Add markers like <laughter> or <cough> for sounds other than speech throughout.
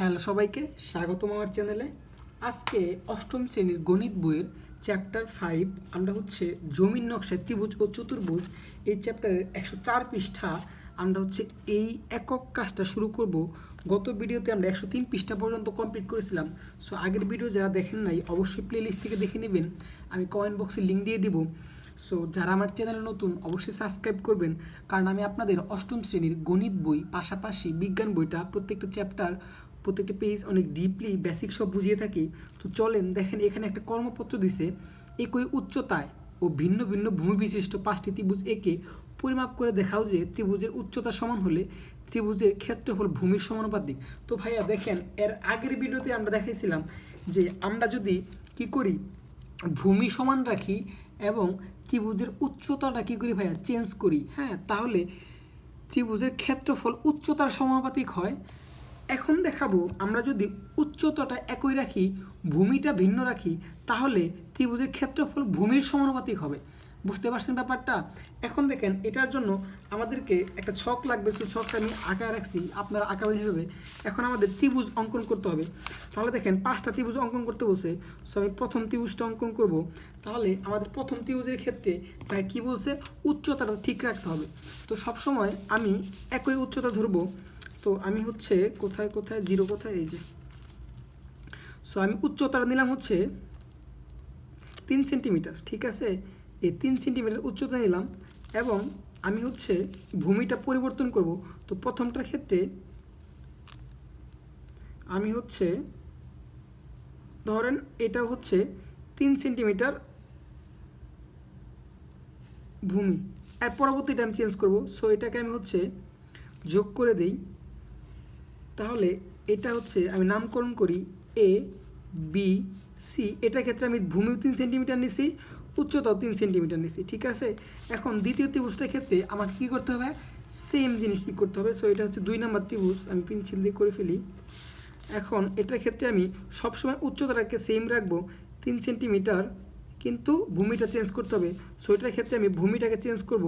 Hello সবাইকে, স্বাগতম আমার চ্যানেলে। আজকে অষ্টম শ্রেণির গণিত বইয়ের চ্যাপ্টার ফাইভ আমরা হচ্ছে জমির নকশায় ত্রিভুজ ও চতুর্ভুজ, এই চ্যাপ্টারের একশো চার পৃষ্ঠা, আমরা হচ্ছে এই একক কাজটা শুরু করব। গত ভিডিওতে আমরা একশো তিন পৃষ্ঠা পর্যন্ত কমপ্লিট করেছিলাম। সো আগের ভিডিও যারা দেখেন নাই, অবশ্যই প্লেলিস্ট থেকে দেখে নেবেন। আমি কমেন্ট বক্সে লিঙ্ক দিয়ে দিব। সো যারা আমার চ্যানেলে নতুন, অবশ্যই সাবস্ক্রাইব করবেন। কারণ আমি আপনাদের অষ্টম শ্রেণির গণিত বই, পাশাপাশি বিজ্ঞান বইটা প্রত্যেকটা চ্যাপ্টার প্রত্যেকটা পেজ অনেক ডিপলি বেসিক সব বুঝিয়ে থাকি। তো চলেন দেখেন, এখানে একটা কর্মপত্র দিছে। একই উচ্চতায় ও ভিন্ন ভিন্ন ভূমি বিশিষ্ট পাঁচটি ত্রিভুজ একে পরিমাপ করে দেখাও যে ত্রিভুজের উচ্চতা সমান হলে ত্রিভুজের ক্ষেত্রফল ভূমির সমানুপাতিক তো ভাইয়া দেখেন, এর আগের ভিডিওতে আমরা দেখাইছিলাম যে আমরা যদি কি করি, ভূমি সমান রাখি এবং ত্রিভুজের উচ্চতাটা কী করি ভাইয়া? চেঞ্জ করি হ্যাঁ? তাহলে ত্রিভুজের ক্ষেত্রফল উচ্চতার সমানুপাতিক হয়। এখন দেখাবো আমরা যদি উচ্চতাটা একই রাখি, ভূমিটা ভিন্ন রাখি, তাহলে ত্রিভুজের ক্ষেত্রফল ভূমির সমানুপাতিক হবে। বুঝতে পারছেন ব্যাপারটা? এখন দেখেন, এটার জন্য আমাদেরকে একটা ছক লাগবে, সেই ছকটা আমি আঁকা রাখছি, আপনারা আঁকাবেন হবে এখন আমাদের ত্রিভুজ অঙ্কন করতে হবে। তাহলে দেখেন, পাঁচটা ত্রিভুজ অঙ্কন করতে বসে সো আমি প্রথম ত্রিভুজটা অঙ্কন করব। তাহলে আমাদের প্রথম ত্রিভুজের ক্ষেত্রে ভাই কী বলছে? উচ্চতাটা ঠিক রাখতে হবে। তো সবসময় আমি একই উচ্চতা ধরবো। তো আমি হচ্ছে কোথায় কোথায় জিরো কোথায়, এই যে। সো আমি উচ্চতাটা নিলাম হচ্ছে তিন সেন্টিমিটার ঠিক আছে? এই তিন সেন্টিমিটার উচ্চতা নিলাম এবং আমি হচ্ছে ভূমিটা পরিবর্তন করব। তো প্রথমটার ক্ষেত্রে আমি হচ্ছে ধরেন এটা হচ্ছে তিন সেন্টিমিটার ভূমি। আর পরবর্তীটা আমি চেঞ্জ করব। সো এটাকে আমি হচ্ছে যোগ করে দেই তাহলে এটা হচ্ছে আমি নামকরণ করি এ বি সি এটার ক্ষেত্রে আমি ভূমিও তিন সেন্টিমিটার নিছি, উচ্চতাও তিন সেন্টিমিটার নিছি, ঠিক আছে? এখন দ্বিতীয় ত্রিভুজটার ক্ষেত্রে আমাকে কী করতে হবে? সেম জিনিস কী করতে হবে? সো এটা হচ্ছে দুই নাম্বার ত্রিভুজ, আমি পেন্সিল দিয়ে করে ফেলি। এখন এটার ক্ষেত্রে আমি সবসময় উচ্চতাটাকে সেম রাখব, তিন সেন্টিমিটার কিন্তু ভূমিটা চেঞ্জ করতে হবে। সো এটার ক্ষেত্রে আমি ভূমিটাকে চেঞ্জ করব।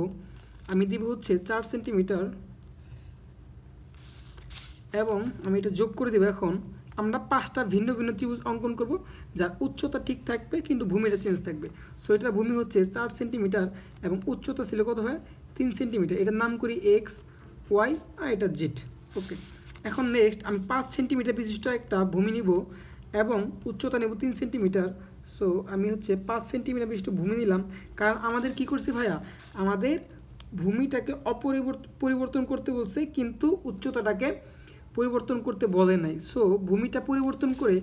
আমি দিব হচ্ছে চার সেন্টিমিটার এবং আমি এটা যোগ করে দেবো এখন। আমরা পাঁচটা ভিন্ন ভিন্ন ত্রিভুজ অঙ্কন করব, যার উচ্চতা ঠিক থাকবে কিন্তু ভূমিটা চেঞ্জ থাকবে। সো এটার ভূমি হচ্ছে চার সেন্টিমিটার এবং উচ্চতা ছিল কত হয়? তিন সেন্টিমিটার এটার নাম করি এক্স ওয়াই আর এটা জেড ওকে এখন নেক্সট আমি পাঁচ সেন্টিমিটার বিশিষ্ট একটা ভূমি নিব এবং উচ্চতা নেব তিন সেন্টিমিটার সো আমি হচ্ছে পাঁচ সেন্টিমিটার বিশিষ্ট ভূমি নিলাম। কারণ আমাদের কি করছে ভাইয়া? আমাদের ভূমিটাকে অপরিবর্তন পরিবর্তন করতে বলছে, কিন্তু উচ্চতাটাকে পরিবর্তন করতে বলে নাই। সো ভূমিটা পরিবর্তন করে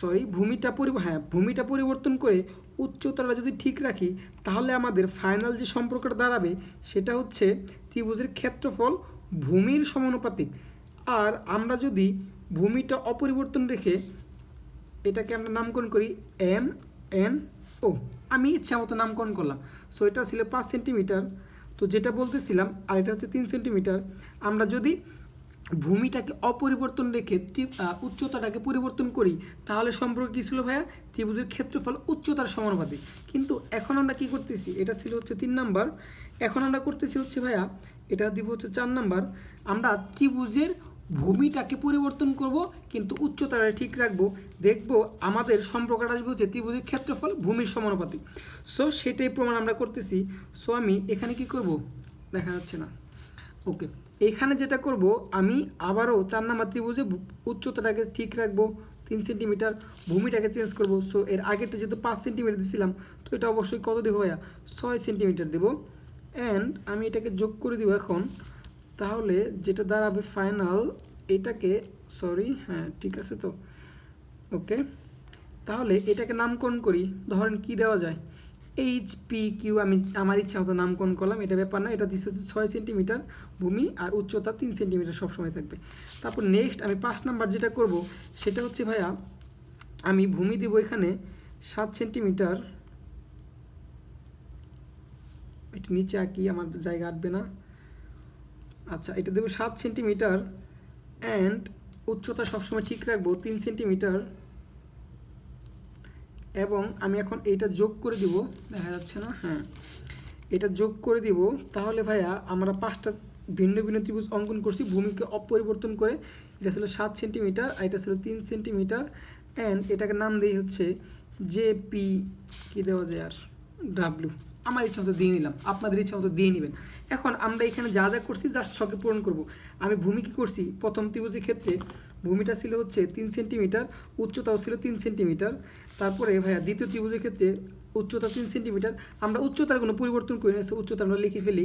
সরি ভূমিটা পরি হ্যাঁ ভূমিটা পরিবর্তন করে উচ্চতাটা যদি ঠিক রাখি, তাহলে আমাদের ফাইনাল যে সম্পর্কটা দাঁড়াবে, সেটা হচ্ছে ত্রিভুজের ক্ষেত্রফল ভূমির সমানুপাতিক। আর আমরা যদি ভূমিটা অপরিবর্তন রেখে এটাকে আমরা নামকরণ করি এম এন ও, আমি ইচ্ছা মতো নামকরণ করলাম। সো এটা ছিল পাঁচ সেন্টিমিটার তো যেটা বলতেছিলাম, আর এটা হচ্ছে তিন সেন্টিমিটার আমরা যদি ভূমিটাকে অপরিবর্তন রেখে উচ্চতাটাকে পরিবর্তন করি, তাহলে সম্পর্ক কী ছিল ভাইয়া? ত্রিভুজের ক্ষেত্রফল উচ্চতার সমানুপাতিক। কিন্তু এখন আমরা কি করতেছি? এটা ছিল হচ্ছে তিন নাম্বার। এখন আমরা করতেছি হচ্ছে ভাইয়া, এটা দিব হচ্ছে চার নাম্বার। আমরা ত্রিভুজের ভূমিটাকে পরিবর্তন করব, কিন্তু উচ্চতাটা ঠিক রাখব। দেখব আমাদের সম্পর্কটা আসবে হচ্ছে ত্রিভুজের ক্ষেত্রফল ভূমির সমানুপাতিক। সো সেটাই প্রমাণ আমরা করতেছি। সো আমি এখানে কি করব? দেখা যাচ্ছে না। ওকে এখানে যেটা করব, আমি আবারও চার নাম্বার ত্রিভুজে উচ্চতাটাকে ঠিক রাখব, তিন সেন্টিমিটার ভূমিটাকে চেঞ্জ করব। সো এর আগেরটা যেহেতু পাঁচ সেন্টিমিটার দিয়েছিলাম তো এটা অবশ্যই কত দেবো ভাইয়া? ছয় সেন্টিমিটার দেবো। অ্যান্ড আমি এটাকে যোগ করে দিব এখন। তাহলে যেটা দাঁড়াবে ফাইনাল এটাকে সরি হ্যাঁ ঠিক আছে তো। ওকে তাহলে এটাকে নামকরণ করি। ধরেন কি দেওয়া যায়? এইচ পি কিউ আমি আমার ইচ্ছা মতো নামকরণ করলাম, এটা ব্যাপার না, এটা দিচ্ছে হচ্ছে ছয় সেন্টিমিটার ভূমি আর উচ্চতা তিন সেন্টিমিটার সবসময় থাকবে। তারপর নেক্সট আমি পাঁচ নাম্বার যেটা করব, সেটা হচ্ছে ভাইয়া, আমি ভূমি দিব এখানে সাত সেন্টিমিটার এটা নিচে আঁকি, আমার জায়গা আটবে না। আচ্ছা এটা দেবো সাত সেন্টিমিটার অ্যান্ড উচ্চতা সবসময় ঠিক রাখব তিন সেন্টিমিটার এবং আমি এখন এইটা যোগ করে দিব, দেখা যাচ্ছে না হ্যাঁ। এটা যোগ করে দিব, তাহলে ভাইয়া আমরা পাঁচটা ভিন্ন ভিন্ন ত্রিভুজ অঙ্কন করছি, ভূমিকে অপরিবর্তন করে, এটা ছিল সাত সেন্টিমিটার আর এটা ছিল তিন সেন্টিমিটার অ্যান্ড এটাকে নাম দিই হচ্ছে জে পি, কী দেওয়া যায় আর? ডাব্লিউ আমার ইচ্ছা মতো দিয়ে নিলাম, আপনাদের ইচ্ছা মতো দিয়ে নেবেন। এখন আমরা এখানে যা যা করছি জাস্ট ছকে পূরণ করব। আমি ভূমি কী করছি? প্রথম ত্রিভুজের ক্ষেত্রে ভূমিটা ছিল হচ্ছে তিন সেন্টিমিটার, উচ্চতাও ছিল তিন সেন্টিমিটার। তারপরে ভাইয়া দ্বিতীয় ত্রিভুজের ক্ষেত্রে উচ্চতা তিন সেন্টিমিটার। আমরা উচ্চতার কোনো পরিবর্তন করি না উচ্চতা আমরা লিখে ফেলি।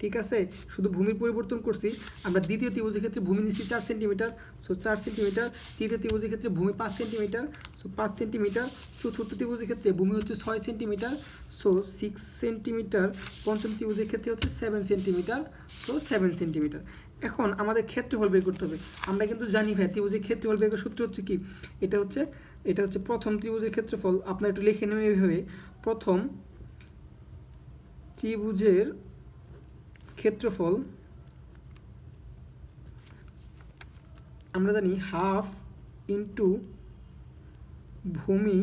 ঠিক আছে? শুধু ভূমির পরিবর্তন করছি। আমরা দ্বিতীয় ত্রিভুজের ক্ষেত্রে ভূমি নিচ্ছি চার সেন্টিমিটার। সো চার সেন্টিমিটার। তৃতীয় ত্রিভুজের ক্ষেত্রে ভূমি পাঁচ সেন্টিমিটার। সো পাঁচ সেন্টিমিটার। চতুর্থ ত্রিভুজের ক্ষেত্রে ভূমি হচ্ছে ছয় সেন্টিমিটার। So six centimetre. পঞ্চম ত্রিভুজের ক্ষেত্রে হচ্ছে seven centimetre. So seven centimetre. এখন আমাদের ক্ষেত্রফল বের করতে হবে। আমরা কিন্তু জানি ভাই, ত্রিভুজের ক্ষেত্রফল বের সূত্র হচ্ছে কি? এটা হচ্ছে এটা হচ্ছে প্রথম ত্রিভুজের ক্ষেত্রফল। আপনার একটু লিখে নেবেন এইভাবে। প্রথম ত্রিভুজের ক্ষেত্রফল, আমরা জানি হাফ ইন্টু ভূমি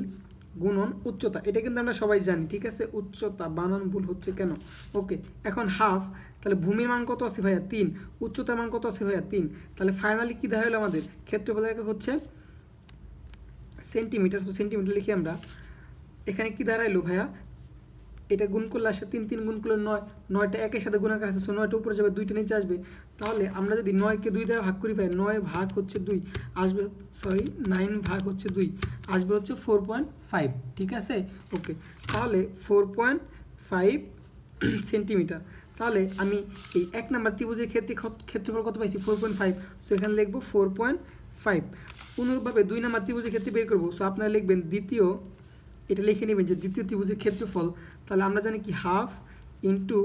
গুণন উচ্চতা। এটা কিন্তু আমরা সবাই জানি, ঠিক আছে? উচ্চতা বানান ভুল হচ্ছে কেন? ওকে, এখন হাফ, তাহলে ভূমির মান কত আছে ভাইয়া? তিন। উচ্চতার মান কত আছে ভাইয়া? তিন। তাহলে ফাইনালি কী দাঁড়াল আমাদের? ক্ষেত্রফলের একক হচ্ছে সেন্টিমিটার তো সেন্টিমিটার লিখি আমরা। এখানে কি দাঁড়াইলো ভাইয়া? এটা গুণ করলে আসে তিন তিন গুণ করলে নয়, নয়টা একের সাথে গুণাকার আছে সো নয়টা উপরে যাবে, দুইটা নিচে আসবে। তাহলে আমরা যদি নয়কে দুই দ্বারা ভাগ করি পাই নয় ভাগ হচ্ছে দুই, আসবে সরি নাইন ভাগ হচ্ছে দুই, আসবে হচ্ছে ফোর পয়েন্ট ফাইভ ঠিক আছে? ওকে তাহলে ফোর পয়েন্ট ফাইভ সেন্টিমিটার তাহলে আমি এই এক নাম্বার ত্রিভুজের ক্ষেত্রে ক্ষত- ক্ষেত্রফল কত পাইছি? ফোর পয়েন্ট ফাইভ সো এখানে লিখব ফোর পয়েন্ট ফাইভ অনুরূপভাবে দুই নাম্বার ত্রিভুজের ক্ষেত্রে বের করব সো আপনারা লিখবেন দ্বিতীয় এটা লিখে নেবেন যে দ্বিতীয় ত্রিভুজের ক্ষেত্রফল, তাহলে আমরা জানি কি হাফ ইন্টু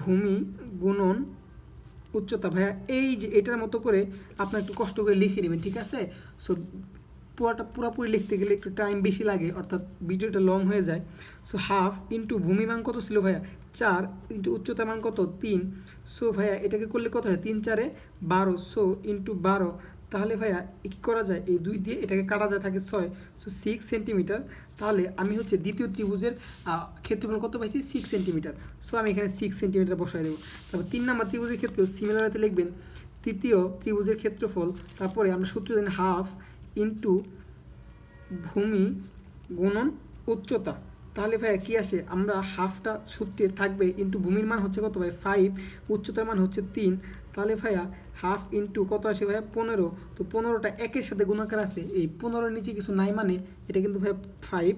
ভূমি গুণন উচ্চতা। ভাইয়া, এই যে এটার মতো করে আপনার একটু কষ্ট করে লিখে নেবেন, ঠিক আছে? সো পুরোটা, পুরোপুরি লিখতে গেলে একটু টাইম বেশি লাগে, অর্থাৎ ভিডিওটা লং হয়ে যায়। সো হাফ ইন্টু ভূমি মান কত ছিল ভাইয়া? চার ইন্টু উচ্চতা মান কত? তিন। সো ভাইয়া, এটাকে করলে কত হয়? তিন চারে বারো। সো ইন্টু বারো তাহলে ভাইয়া কী করা যায়? এই দুই দিয়ে এটাকে কাটা যায়, থাকে ছয়। সো সিক্স সেন্টিমিটার তাহলে আমি হচ্ছে দ্বিতীয় ত্রিভুজের ক্ষেত্রফল কত পাইছি? সিক্স সেন্টিমিটার সো আমি এখানে সিক্স সেন্টিমিটার বসাই দেবো। তারপর তিন নাম্বার ত্রিভুজের ক্ষেত্রেও সিমিলারিতে লিখবেন, তৃতীয় ত্রিভুজের ক্ষেত্রফল, তারপরে আমরা সূত্র জানি হাফ ইন্টু ভূমি গুণন উচ্চতা। তাহলে ভাই কি আসে? আমরা হাফটা সূত্রে থাকবে ইন্টু ভূমির মান হচ্ছে কত ভাই? ফাইভ উচ্চতার মান হচ্ছে তিন। তাহলে ভাইয়া হাফ ইন্টু কত আসে ভাইয়া? পনেরো। তো পনেরোটা একের সাথে গুণাকার আছে। এই পনেরোর নিচে কিছু নাই মানে এটা কিন্তু ভাইয়া ফাইভ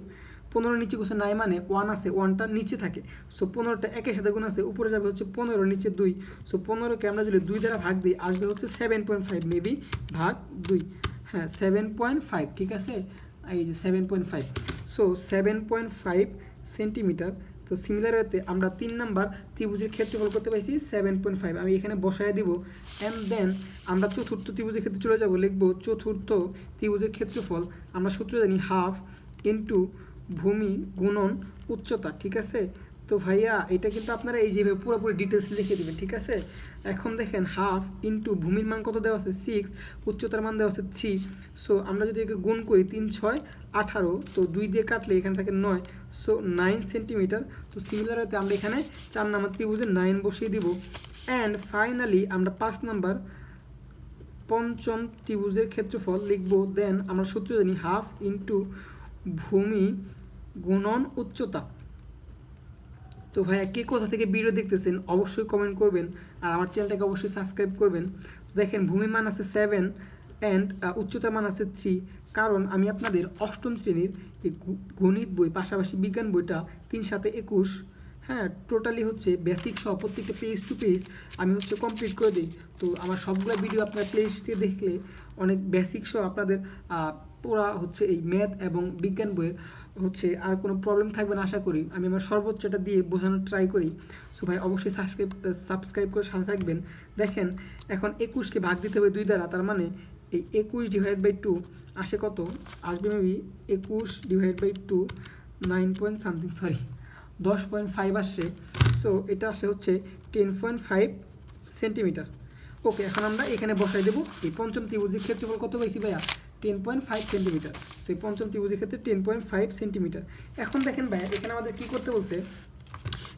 পনেরোর নিচে কিছু নাই মানে ওয়ান আছে ওয়ানটা নিচে থাকে। সো পনেরোটা একের সাথে গুণ আছে, উপরে যাবে হচ্ছে পনেরো, নিচে দুই। সো পনেরোকে আমরা যদি দুই দ্বারা ভাগ দিই, আসবে হচ্ছে সেভেন পয়েন্ট ফাইভ মেবি ভাগ দুই। হ্যাঁ সেভেন পয়েন্ট ফাইভ ঠিক আছে? এই যে seven point five so seven point five centimetre তো সিমিলার ওয়েতে আমরা তিন নাম্বার ত্রিভুজের ক্ষেত্রফল করতে পাইছি সেভেন পয়েন্ট ফাইভ আমি এখানে বসায় দিব। অ্যান্ড দেন আমরা চতুর্থ ত্রিভুজের ক্ষেত্রে চলে যাব, লিখব চতুর্থ ত্রিভুজের ক্ষেত্রফল। আমরা সূত্র জানি হাফ ইন্টু ভূমি গুণন উচ্চতা, ঠিক আছে? তো ভাইয়া, এটা কিন্তু আপনারা এই যেভাবে পুরোপুরি ডিটেলস লিখে দেবেন, ঠিক আছে? এখন দেখেন হাফ ইন্টু ভূমির মান কত দেওয়া আছে? সিক্স উচ্চতার মান দেওয়া আছে থ্রি সো আমরা যদি একে গুণ করি, তিন, ছয়, আঠারো, তো দুই দিয়ে কাটলে এখানে থাকে নয় সো নাইন সেন্টিমিটার তো সিমিলার হতে আমরা এখানে চার নাম্বার ত্রিভুজে নাইন বসিয়ে দিব অ্যান্ড ফাইনালি আমরা পাঁচ নাম্বার পঞ্চম ত্রিভুজের ক্ষেত্রফল লিখব দেন আমরা সূত্র জানি হাফ ইন্টু ভূমি গুণন উচ্চতা। তো ভাইয়া, কে কোথা থেকে ভিডিও দেখতেছেন অবশ্যই কমেন্ট করবেন আর আমার চ্যানেলটাকে অবশ্যই সাবস্ক্রাইব করবেন। দেখেন ভূমি মান আছে সেভেন অ্যান্ড উচ্চতার মান আছে থ্রি কারণ আমি আপনাদের অষ্টম শ্রেণির এই গণিত বই, পাশাপাশি বিজ্ঞান বইটা তিন সাথে একুশ হ্যাঁ টোটালি হচ্ছে বেসিক সহ প্রত্যেকটা পেজ টু পেজ আমি হচ্ছে কমপ্লিট করে দিই। তো আমার সবগুলো ভিডিও আপনার প্লেলিস্ট থেকে দেখলে অনেক বেসিক সহ আপনাদের পুরা হচ্ছে এই ম্যাথ এবং বিজ্ঞান বইয়ের হচ্ছে আর কোনো প্রবলেম থাকবে না আশা করি। আমি আমার সর্বোচ্চটা দিয়ে বোঝানোর ট্রাই করি। সো ভাই, অবশ্যই সাবস্ক্রাইব সাবস্ক্রাইব করে সাথে থাকবেন। দেখেন, এখন একুশকে ভাগ দিতে হবে দুই দ্বারা, তার মানে এই একুশ ডিভাইড বাই টু আসে কত? আসবে মেবি একুশ divide by two nine point something sorry দশ পয়েন্ট ফাইভ আসছে। সো এটা আসে হচ্ছে ten point five centimetre okay এখন আমরা এখানে বসাই দেবো। এই পঞ্চম ত্রিভুজের ক্ষেত্রফল কত পাইছি ভাইয়া? টেন পয়েন্ট ফাইভ সেন্টিমিটার সেই পঞ্চম ত্রিভুজের ক্ষেত্রে টেন পয়েন্ট ফাইভ সেন্টিমিটার এখন দেখেন ভাইয়া, এখানে আমাদের কী করতে বলছে?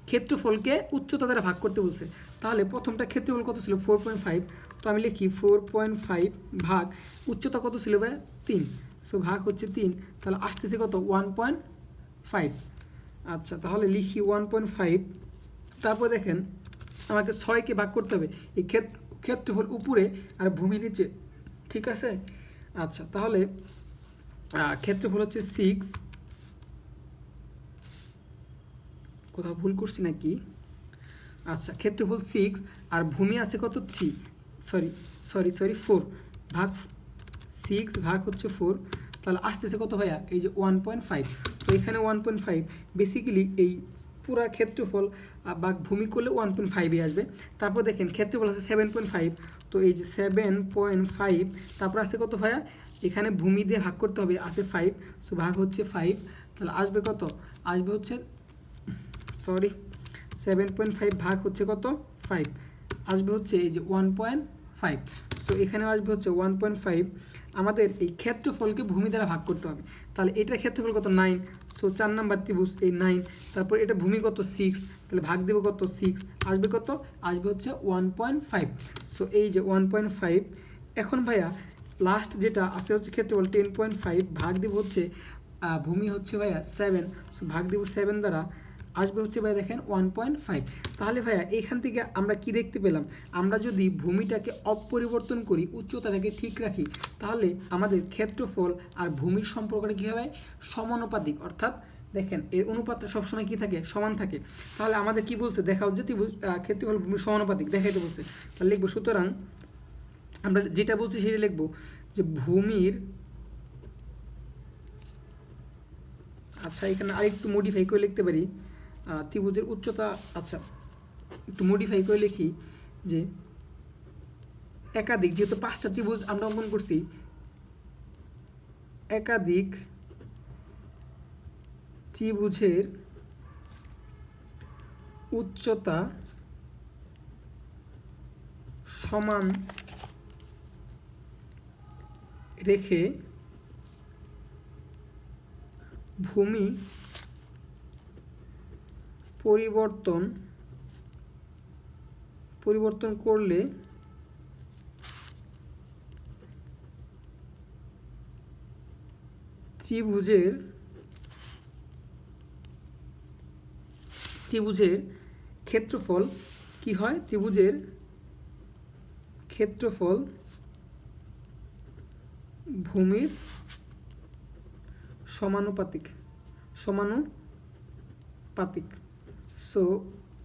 ক্ষেত্রফলকে উচ্চতা দ্বারা ভাগ করতে বলছে। তাহলে প্রথমটা ক্ষেত্রফল কত ছিল? ফোর পয়েন্ট ফাইভ তো আমি লিখি ফোর পয়েন্ট ফাইভ ভাগ। উচ্চতা কত ছিল ভাই তিন। সো ভাগ হচ্ছে তিন। তাহলে আসতেছে কত? ওয়ান পয়েন্ট ফাইভ আচ্ছা তাহলে লিখি ওয়ান পয়েন্ট ফাইভ তারপর দেখেন, আমাকে ছয়কে ভাগ করতে হবে। এই ক্ষেত্র ক্ষেত্রফল উপরে আর ভূমি নিচে, ঠিক আছে? আচ্ছা তাহলে ক্ষেত্রফল হচ্ছে সিক্স কোথাও ভুল করছি নাকি? আচ্ছা ক্ষেত্রফল সিক্স আর ভূমি আছে কত? Three sorry sorry sorry four ভাগ সিক্স ভাগ হচ্ছে ফোর তাহলে আসতেছে কত ভাইয়া? এই যে ওয়ান পয়েন্ট ফাইভ তো এখানে ওয়ান পয়েন্ট ফাইভ বেসিক্যালি এই পুরা ক্ষেত্রফল বা ভূমি করলে ওয়ান পয়েন্ট ফাইভে আসবে। তারপর দেখেন, ক্ষেত্রফল আছে সেভেন পয়েন্ট ফাইভ তো এই যে সেভেন পয়েন্ট ফাইভ তারপর আছে কত ভাইয়া? এখানে ভূমি দিয়ে ভাগ করতে হবে, আছে ফাইভ সো ভাগ হচ্ছে ফাইভ তাহলে আসবে কত? আসবে হচ্ছে সরি সেভেন পয়েন্ট ফাইভ ভাগ হচ্ছে কত? ফাইভ আসবে হচ্ছে এই যে ওয়ান পয়েন্ট ফাইভ সো এখানে আসবে হচ্ছে ওয়ান পয়েন্ট ফাইভ আমাদের এই ক্ষেত্রফলকে ভূমি দ্বারা ভাগ করতে হবে। তাহলে এটার ক্ষেত্রফল কত? নাইন সো চার নাম্বার ত্রিভুজ, এই নাইন তারপর এটা ভূমি কত? সিক্স তাহলে ভাগ দেবো কত? সিক্স আসবে কত? আসবে হচ্ছে ওয়ান পয়েন্ট ফাইভ সো এই যে ওয়ান পয়েন্ট ফাইভ এখন ভাইয়া লাস্ট যেটা আছে হচ্ছে ক্ষেত্রফল টেন পয়েন্ট ফাইভ ভাগ দিব হচ্ছে ভূমি হচ্ছে ভাইয়া সেভেন সো ভাগ দিব সেভেন দ্বারা আসবে হচ্ছে ভাই দেখেন ওয়ান পয়েন্ট ফাইভ তাহলে ভাইয়া এইখান থেকে আমরা কি দেখতে পেলাম? আমরা যদি ভূমিটাকে অপরিবর্তন করি, উচ্চতাটাকে ঠিক রাখি, তাহলে আমাদের ক্ষেত্রফল আর ভূমির সম্পর্কটা কী হবে? সমানুপাতিক। অর্থাৎ দেখেন, এর অনুপাতটা সবসময় কি থাকে? সমান থাকে। তাহলে আমাদের কি বলছে? দেখা হচ্ছে ক্ষেত্রফল ভূমির সমানুপাতিক। দেখাইতে বলছে। তাহলে লিখব, সুতরাং আমরা যেটা বলছি সেটা লিখব যে ভূমির আচ্ছা এখানে আরেকটু মডিফাই করে লিখতে পারি। ত্রিভুজের উচ্চতা আচ্ছা একটু মডিফাই করে লিখি যে একাধিক, যেহেতু পাঁচটা ত্রিভুজ আমরা অঙ্কন করছি, একাধিক ত্রিভুজের উচ্চতা সমান রেখে ভূমি পরিবর্তন পরিবর্তন করলে ত্রিভুজের ত্রিভুজের ক্ষেত্রফল কি হয়? ত্রিভুজের ক্ষেত্রফল ভূমির সমানুপাতিক সমানুপাতিক। সো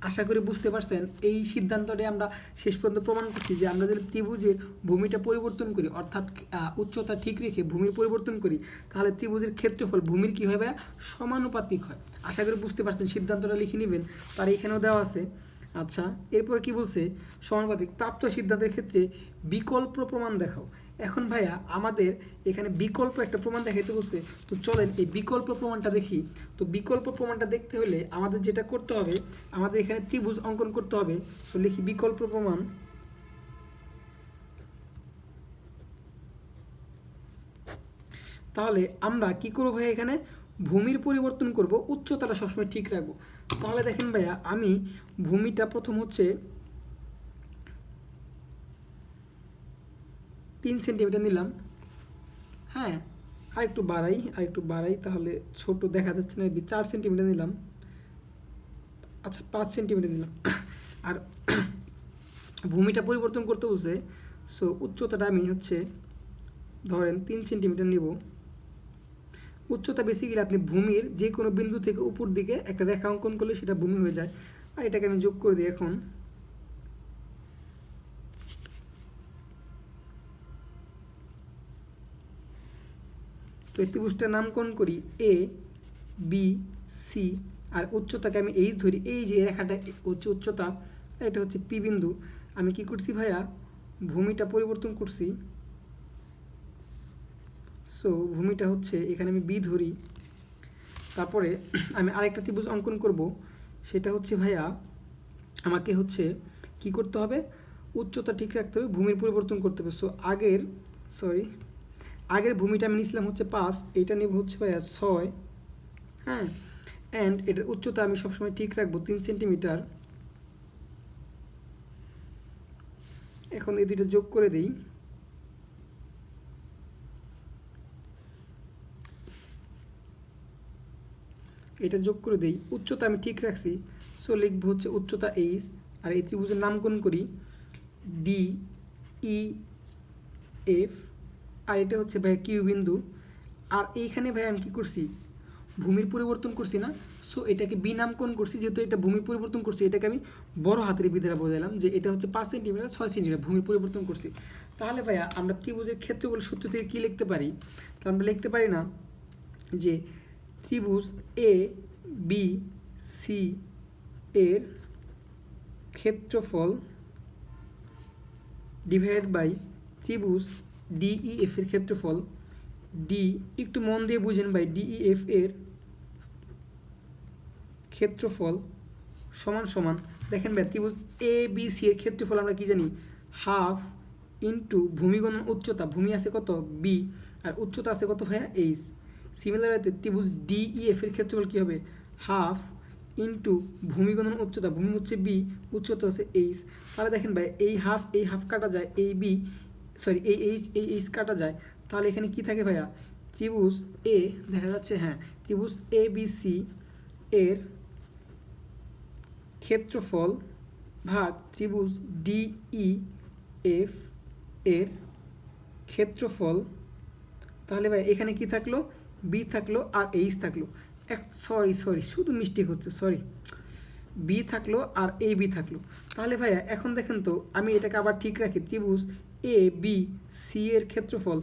আশা করি বুঝতে পারছেন, এই সিদ্ধান্তটি আমরা শেষ পর্যন্ত প্রমাণ করছি যে আমরা যদি ত্রিভুজের ভূমিটা পরিবর্তন করি, অর্থাৎ উচ্চতা ঠিক রেখে ভূমির পরিবর্তন করি, তাহলে ত্রিভুজের ক্ষেত্রফল ভূমির কী হবে সমানুপাতিক হয়। আশা করি বুঝতে পারছেন, সিদ্ধান্তটা লিখে নেবেন, তার এখানেও দেওয়া আছে। আচ্ছা এরপর কি বলছে? সমানুপাতিক, প্রাপ্ত সিদ্ধান্তের ক্ষেত্রে বিকল্প প্রমাণ দেখাও। এখন ভাইয়া আমাদের এখানে বিকল্প একটা প্রমাণ দেখাইতে বলছে। তো চলেন এই বিকল্প প্রমাণটা দেখি। তো বিকল্প প্রমাণটা দেখতে হলে আমাদের যেটা করতে হবে, আমাদের এখানে ত্রিভুজ অঙ্কন করতে হবে। সো লিখি বিকল্প প্রমাণ। তাহলে আমরা কি করব ভাই এখানে? ভূমির পরিবর্তন করব, উচ্চতাটা সবসময় ঠিক রাখব। তাহলে দেখেন ভাইয়া, আমি ভূমিটা প্রথম হচ্ছে তিন সেন্টিমিটার নিলাম। হ্যাঁ আর একটু বাড়াই আর একটু বাড়াই, তাহলে ছোট দেখা যাচ্ছে না চার সেন্টিমিটার নিলাম। আচ্ছা পাঁচ সেন্টিমিটার নিলাম। আর ভূমিটা পরিবর্তন করতে বলছে সো উচ্চতাটা আমি হচ্ছে, ধরেন তিন সেন্টিমিটার নিব। উচ্চতা বেশি গেলে আপনি ভূমির যে কোনো বিন্দু থেকে উপর দিকে একটা রেখা অঙ্কন করলে সেটা ভূমি হয়ে যায়। আর এটাকে আমি যোগ করে দিই এখন। তো এই ত্রিভুজটার নামকরণ করি এ বি সি আর উচ্চতাকে আমি এইচ ধরি। এই যে রেখাটা হচ্ছে উচ্চতা, এটা হচ্ছে পি বিন্দু। আমি কি করছি ভাইয়া? ভূমিটা পরিবর্তন করছি। সো ভূমিটা হচ্ছে এখানে আমি বি ধরি। তারপরে আমি আরেকটা ত্রিভুজ অঙ্কন করব। সেটা হচ্ছে ভাইয়া, আমাকে হচ্ছে কি করতে হবে? উচ্চতা ঠিক রাখতে হবে, ভূমির পরিবর্তন করতে হবে। সো আগের সরি আগের ভূমিটা আমি নিয়েছিলাম হচ্ছে পাঁচ, এইটা নেব হচ্ছে ভাইয়া ছয় হ্যাঁ? অ্যান্ড এটার উচ্চতা আমি সবসময় ঠিক রাখব তিন সেন্টিমিটার এখন এই দুইটা যোগ করে দিই। এটা যোগ করে দিই। উচ্চতা আমি ঠিক রাখছি সো লিখব হচ্ছে উচ্চতা এইচ আর এই ত্রিভুজের নামকরণ করি ডি ই এফ আর এটা হচ্ছে ভাই কিউ বিন্দু। আর এইখানে ভাই আমি কী করছি? ভূমির পরিবর্তন করছি না? সো এটাকে বি নামকরণ করছি, যেহেতু এটা ভূমির পরিবর্তন করছি, এটাকে আমি বড় হাতের বি বোঝালাম যে এটা হচ্ছে পাঁচ সেন্টিমিটার ছয় সেন্টিমিটার ভূমির পরিবর্তন করছি। তাহলে ভাইয়া আমরা ত্রিভুজের ক্ষেত্রগুলো সূত্র থেকে কী লিখতে পারি? তাহলে আমরা লিখতে পারি না যে ত্রিভুজ এ বি সি এর ক্ষেত্রফল ডিভাইড বাই ত্রিভুজ ডিইএফ এর ক্ষেত্রফল ডি একটু মন দিয়ে বুঝেন ভাই ডিইএফ এর ক্ষেত্রফল সমান সমান, দেখেন ভাই, ত্রিভুজ এ বি সি এর ক্ষেত্রফল আমরা কি জানি? হাফ ইন্টু ভূমিগণন উচ্চতা, ভূমি আছে কত? বি আর উচ্চতা আছে কত ভাইয়া? এইচ সিমিলার ত্রিভুজ ডিইএফ এর ক্ষেত্রফল কী হবে? হাফ ইন্টু ভূমিগণন উচ্চতা, ভূমি হচ্ছে বি উচ্চতা হচ্ছে এইচ তাহলে দেখেন ভাই, এই হাফ এই হাফ কাটা যায়, এই বি সরি এই এইচ এই এইচ কাটা যায়, তাহলে এখানে কি থাকে ভাইয়া? ত্রিভুজ এ দেখা যাচ্ছে হ্যাঁ ত্রিভুজ এ বি সি এর ক্ষেত্রফল ভাগ ত্রিভুজ ডিই এফ এর ক্ষেত্রফল। তাহলে ভাই, এখানে কি থাকল? বি থাকল আর এইচ থাকল। এক সরি সরি শুধু মিস্টেক হচ্ছে সরি বি থাকল আর এ বি থাকল। তাহলে ভাইয়া, এখন দেখেন তো, আমি এটাকে আবার ঠিক রাখি, ত্রিভুজ এ বি সি এর ক্ষেত্রফল।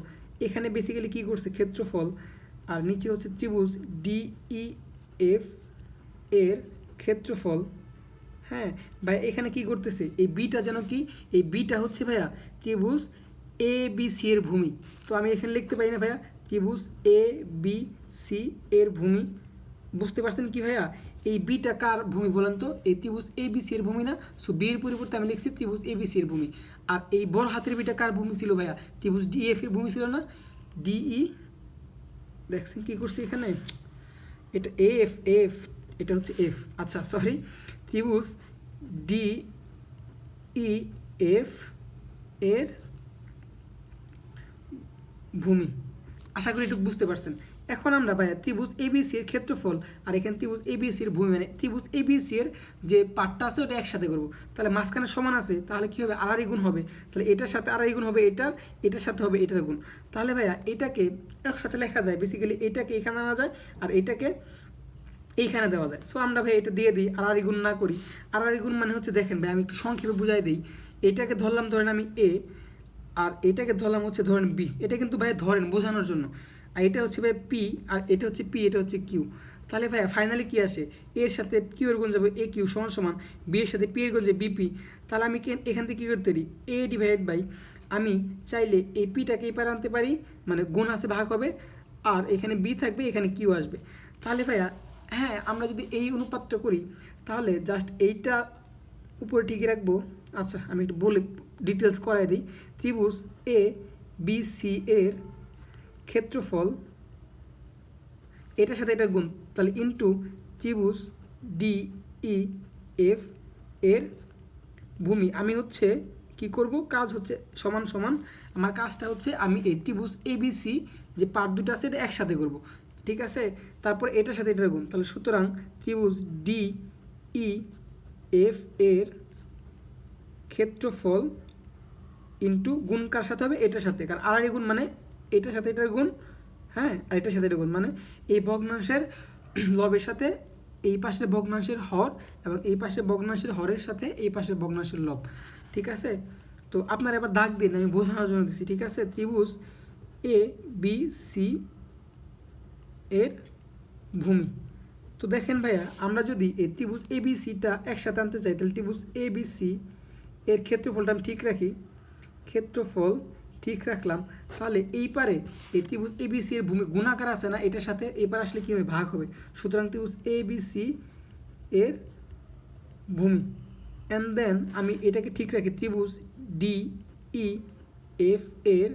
এখানে বেসিক্যালি কী করছে? ক্ষেত্রফল। আর নিচে হচ্ছে ত্রিভুজ। ডিই এফ এর ক্ষেত্রফল। হ্যাঁ ভাই, এখানে কি করতেছে? এই বিটা যেন কি? এই বিটা হচ্ছে, ভাইয়া, ত্রিভুজ এ বি সি এর ভূমি। তো আমি এখানে লিখতে পারি না, ভাইয়া? ত্রিভুজ এ বি সি এর ভূমি। বুঝতে পারছেন কি, ভাইয়া? এই বিটা কার ভূমি বলেন তো? এই ত্রিভুজ এ বি সি এর ভূমি না? সো বি এর পরিবর্তে আমি লিখছি ত্রিভুজ এ বি সি এর ভূমি। আর এই বড় হাতের বিটা কার ভূমি ছিল ভাইয়া? ত্রিভুজ ডি এফ এর ভূমি ছিল না? ডিই দেখছেন কি করছি এখানে? এটা এফ এফ এটা হচ্ছে এফ আচ্ছা সরি ত্রিভুজ ডি ই এফ এর ভূমি। আশা করি একটু বুঝতে পারছেন। এখন আমরা ভাইয়া ত্রিভুজ এবিসি এর ক্ষেত্রফল আর এখানে ত্রিভুজ এবিসি এর ভূমি মানে ত্রিভুজ এবিসি এর যে পার্টটা আছে ওটা একসাথে করব। তাহলে মাঝখানে সমান আছে, তাহলে কী হবে? আড়াই গুণ হবে। তাহলে এটার সাথে আড়াই গুণ হবে এটার এটার সাথে হবে এটার গুণ। তাহলে ভাইয়া এটাকে একসাথে লেখা যায়। বেসিক্যালি এটাকে এখানে আনা যায় আর এটাকে এইখানে দেওয়া যায়। সো আমরা ভাই এটা দিয়ে দিই, আড়াই গুণ না করি। আড়াই গুণ মানে হচ্ছে দেখেন ভাই আমি একটু সংক্ষেপে বুঝাই দিই। এটাকে ধরলাম ধরেন আমি এ আর এটাকে ধরলাম হচ্ছে ধরেন বি এটা কিন্তু ভাই ধরেন বোঝানোর জন্য। আর এটা হচ্ছে ভাই পি আর এটা হচ্ছে পি এটা হচ্ছে কিউ তাহলে ভাই ফাইনালি কী আসে? এর সাথে কিউ এর গুণ যাবে এ কিউ সমান সমান বি এর সাথে পি এর গুণ যাবে বিপি তাহলে আমি এখান থেকে কী করতে পারি? এ ডিভাইড বাই আমি চাইলে এই পিটাকে এই পারে আনতে পারি মানে গুণ আছে ভাগ হবে, আর এখানে বি থাকবে, এখানে কিউ আসবে। তাহলে ভাইয়া হ্যাঁ আমরা যদি এই অনুপাতটা করি, তাহলে জাস্ট এইটা উপরে টিকে রাখব। আচ্ছা আমি একটু বলে ডিটেলস করাই দিই। ত্রিভুজ এ বি সি এর ক্ষেত্রফল, এটার সাথে এটা গুণ, তাহলে ইন্টু ত্রিভুজ ডি ই এফ এর ভূমি। আমি হচ্ছে কি করব? কাজ হচ্ছে সমান সমান, আমার কাজটা হচ্ছে আমি এই ত্রিভুজ এবিসি যে পার্ট দুটো আছে, এটা একসাথে করব। ঠিক আছে? তারপর এটার সাথে এটার গুণ। তাহলে সুতরাং ত্রিভুজ ডি ই এফ এর ক্ষেত্রফল ইন্টু গুণ কার সাথে হবে? এটার সাথে। কারণ আড়াই গুণ মানে এটার সাথে এটার গুণ হ্যাঁ আর এটার সাথে এটার গুণ। মানে এই ভগ্নাংশের <clears throat> লবের সাথে এই পাশের ভগ্নাংশের হর এবং এই পাশের ভগ্নাংশের হরের সাথে এই পাশের ভগ্নাংশের লব, ঠিক আছে? তো আপনারা এবার দাগ দিন, আমি বোঝানোর জন্য দিচ্ছি ঠিক আছে? ত্রিভুজ এ বি সি এর ভূমি। তো দেখেন ভাইয়া, আমরা যদি এই ত্রিভুজ এ বি সিটা একসাথে আনতে চাই, তাহলে ত্রিভুজ এ বি সি এর ক্ষেত্রফলটা আমি ঠিক রাখি। ক্ষেত্রফল ঠিক রাখলাম, তাহলে এই পারে ত্রিভুজ এ বি সি এর ভূমি গুণাকার আছে না, এটার সাথে এই পারে আসলে কী হবে ভাগ হবে? সুতরাং ত্রিভুজ এ বি সি এর ভূমি। অ্যান্ড দেন আমি এটাকে ঠিক রাখি, ত্রিভুজ ডি ই এফ এর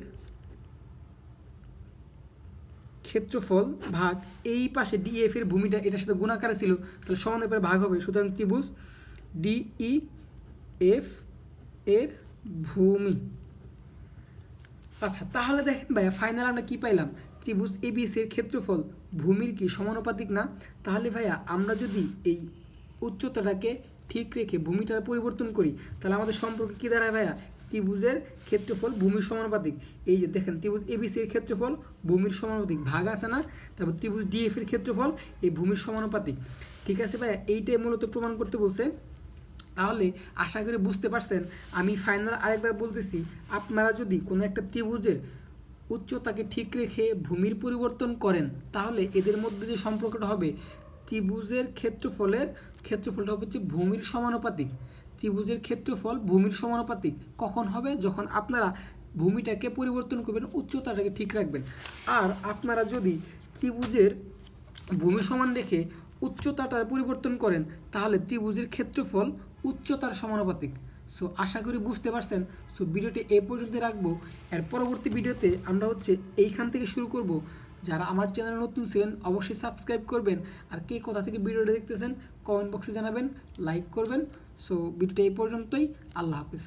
ক্ষেত্রফল ভাগ এই পাশে ডিএফ এর ভূমিটা এটার সাথে গুণাকারে ছিল, তাহলে সমান ব্যাপারে ভাগ হবে। সুতরাং ত্রিভুজ ডিই এফ এর ভূমি। আচ্ছা তাহলে দেখেন ভাইয়া ফাইনাল আমরা কি পাইলাম? ত্রিভুজ এর ক্ষেত্রফল ভূমির কি সমানুপাতিক না? তাহলে ভাইয়া, আমরা যদি এই উচ্চতাটাকে ঠিক রেখে ভূমিটার পরিবর্তন করি, তাহলে আমাদের সম্পর্কে কী দাঁড়ায় ভাইয়া? ত্রিভুজের ক্ষেত্রফল ভূমির সমানুপাতিক। এই যে দেখেন, ত্রিভুজ এবিসি এর ক্ষেত্রফল ভূমির সমানুপাতিক। ভাগ আছে না? তারপর ত্রিভুজ ডিএফ এর ক্ষেত্রফল এই ভূমির সমানুপাতিক। ঠিক আছে ভাইয়া, এইটাই মূলত প্রমাণ করতে বলছে। তাহলে আশা করি বুঝতে পারছেন, আমি ফাইনাল আরেকবার বলতেছি, আপনারা যদি কোনো একটা ত্রিভুজের উচ্চতাকে ঠিক রেখে ভূমির পরিবর্তন করেন, তাহলে এদের মধ্যে যে সম্পর্কটা হবে, ত্রিভুজের ক্ষেত্রফলের, ক্ষেত্রফলটা হবে হচ্ছে ভূমির সমানুপাতিক। ত্রিভুজের ক্ষেত্রফল ভূমির সমানুপাতিক কখন হবে? যখন আপনারা ভূমিটাকে পরিবর্তন করবেন, উচ্চতাটাকে ঠিক রাখবেন। আর আপনারা যদি ত্রিভুজের ভূমি সমান রেখে উচ্চতাটার পরিবর্তন করেন, তাহলে ত্রিভুজের ক্ষেত্রফল উচ্চতার সমানুপাতিক। সো আশা করি বুঝতে পারছেন। সো ভিডিওটি এই পর্যন্ত রাখব। এর পরবর্তী ভিডিওতে আমরা হচ্ছে এইখান থেকে শুরু করব। যারা আমার চ্যানেলে নতুন ছিলেন, অবশ্যই সাবস্ক্রাইব করবেন। আর কে কোথা থেকে ভিডিওটা দেখতেছেন, কমেন্ট বক্সে জানাবেন, লাইক করবেন। সো ভিডিওটা এই পর্যন্তই। আল্লাহ হাফিজ।